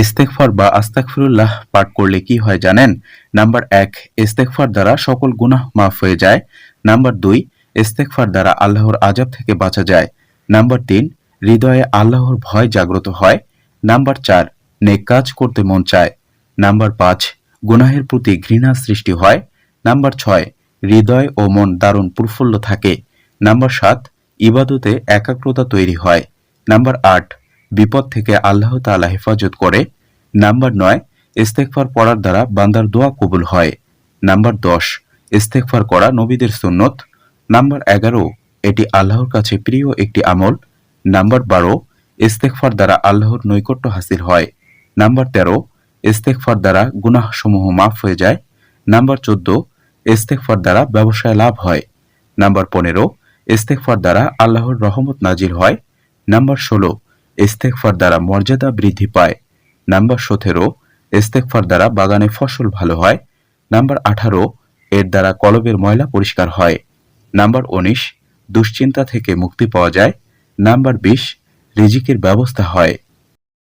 ইস্তেগফার বা আস্তাগফিরুল্লাহ পাঠ করলে কি হয় জানেন? নাম্বার এক, ইস্তেগফার দ্বারা সকল গুনাহ মাফ হয়ে যায়। নাম্বার দুই, ইস্তেগফার দ্বারা আল্লাহর আজাব থেকে বাঁচা যায়। নাম্বার তিন, হৃদয়ে আল্লাহর ভয় জাগ্রত হয়। নাম্বার চার, নেক কাজ করতে মন চায়। নাম্বার পাঁচ, গুনাহের প্রতি ঘৃণা সৃষ্টি হয়। নাম্বার ছয়, হৃদয় ও মন দারুণ প্রফুল্ল থাকে। নাম্বার সাত, ইবাদতে একাগ্রতা তৈরি হয়। নাম্বার আট বিপদ থেকে আল্লাহ তাআলা হেফাজত করে। নাম্বার নয়, ইস্তেগফার পড়ার দ্বারা বান্দার দোয়া কবুল হয়। নাম্বার দশ, ইস্তেগফার করা নবীদের সুন্নত। নাম্বার এগারো, এটি আল্লাহর কাছে প্রিয় একটি আমল। নাম্বার বারো, ইস্তেগফার দ্বারা আল্লাহর নৈকট্য হাসিল হয়। নাম্বার তেরো, ইস্তেগফার দ্বারা গুনাহসমূহ মাফ হয়ে যায়। নাম্বার চোদ্দ, ইস্তেগফার দ্বারা ব্যবসায় লাভ হয়। নাম্বার পনেরো, ইস্তেগফার দ্বারা আল্লাহর রহমত নাজিল হয়। নাম্বার ষোলো ইস্তেগফার দ্বারা মর্যাদা বৃদ্ধি পায়। নাম্বার সতেরো, ইস্তেকফার দ্বারা বাগানে ফসল ভালো হয়। নাম্বার আঠারো, এর দ্বারা কলবের ময়লা পরিষ্কার হয়। নাম্বার উনিশ, দুশ্চিন্তা থেকে মুক্তি পাওয়া যায়। নাম্বার বিশ, রিজিকের ব্যবস্থা হয়।